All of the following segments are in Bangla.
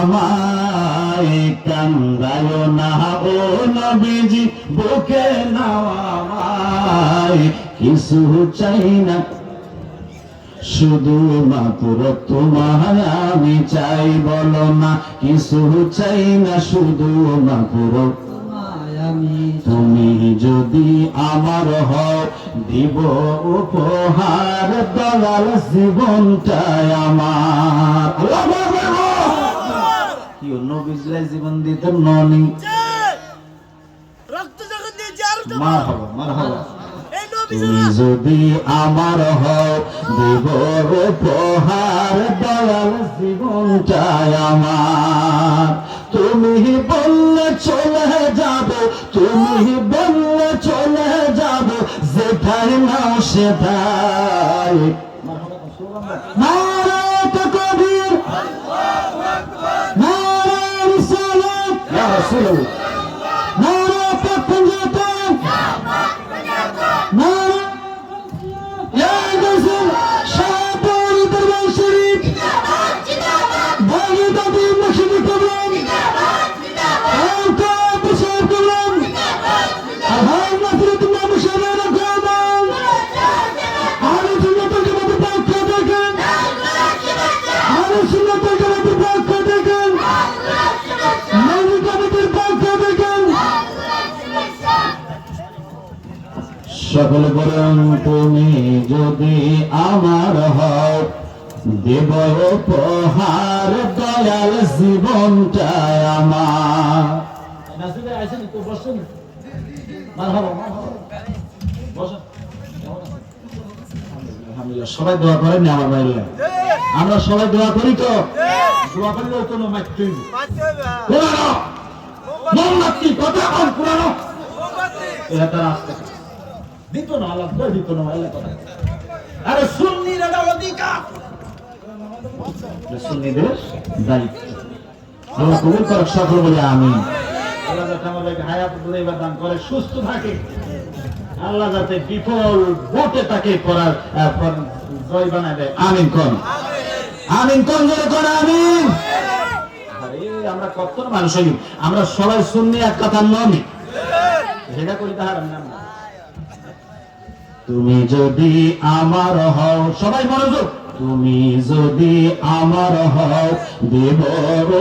আমায় কান্দায় না। ও নবীজি, বুকে নাও আমায়। কিছু চাই না। শুধু মাত্র তোমায় আমি চাই বলো না। কিছু চাই না শুধু মাত্র তুমি যদি আমার হও, দিব উপহার। দলাল জীবনটাই আমার আল্লাহু আকবার। কি অন্য বিজলাই জীবন দিতে ননি রক্ত যখন দিয়েছি আরও তো মার হব মার হব তুমি যদি আমার হও দেব উপহার দয়াল জীবনটাই আমার। তুমি বললে চলে যাব তুমি বললে চলে যাব যেটাই নাও সেটাই নারায়ণ কবির রাসূলুল্লাহ। সকল বরং তুমি যদি আমার হও দেব উপহার দয়াল জীবনটা আমার। সবাই দোয়া করেন আমার বাইরে আমরা সবাই দোয়া করি তো? দোয়া করলেও কোনো মোমবাতি! কথা কম পুরানো এটা তার আসতে। দিত না আলাদা দিত না আলাদা কথা। আরে সুন্নির এটা অধিকার। সুন্নিদের দায়িত্ব। আল্লাহ কবুল বলে আমি আল্লাহ যাতে আমাদেরকে হায়াত এবার দান করে সুস্থ থাকে। আল্লাহ যাতে ভোটে তাকে করার জয় বানায় দেয়। আমিন কোন। আমিন কোন জোরে কোন আমিন। আমরা কত মানুষ আমরা সবাই শুননি এক কথা ননি সেটা করি তাহার নাম। না। তুমি যদি আমার হও, সবাই মনোযোগ। তুমি যদি আমার হও দেব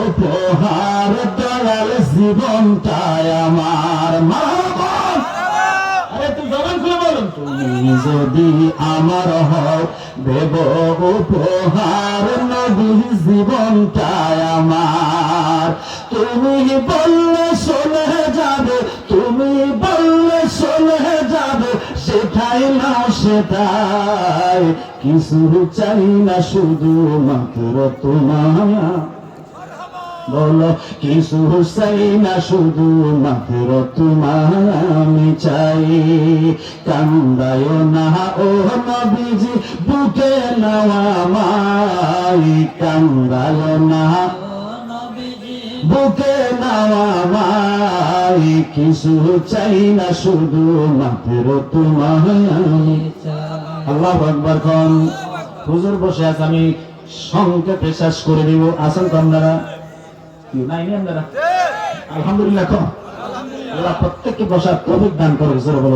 উপহার দয়াল জীবনটাই আমার তুমি যদি আমার হও দেব উপহার নবী জীবনটাই আমার। তুমি বললে চলে যাবে, তুমি সেটাই না সেটাই? কিছু চাই না শুধু মাত্র তোমার বলো, কিছু চাই না শুধু মাত্র তোমার আমি চাই কান্দায় না, ও নবীজি, বুকে নেওয়া মাই কান্দায় না বুকে নেওয়া মাই কিছু চাই না শুধু মাত্র আমি আল্লাহ আকবর খান হুজুর বসে আছে আমি সংক্ষেপে শেষ করে দিব। আসল কন্যারা কি নাই আপনারা? আলহামদুলিল্লাহ কম আল্লাহ প্রত্যেককে বসার দান করে হুজুর বলো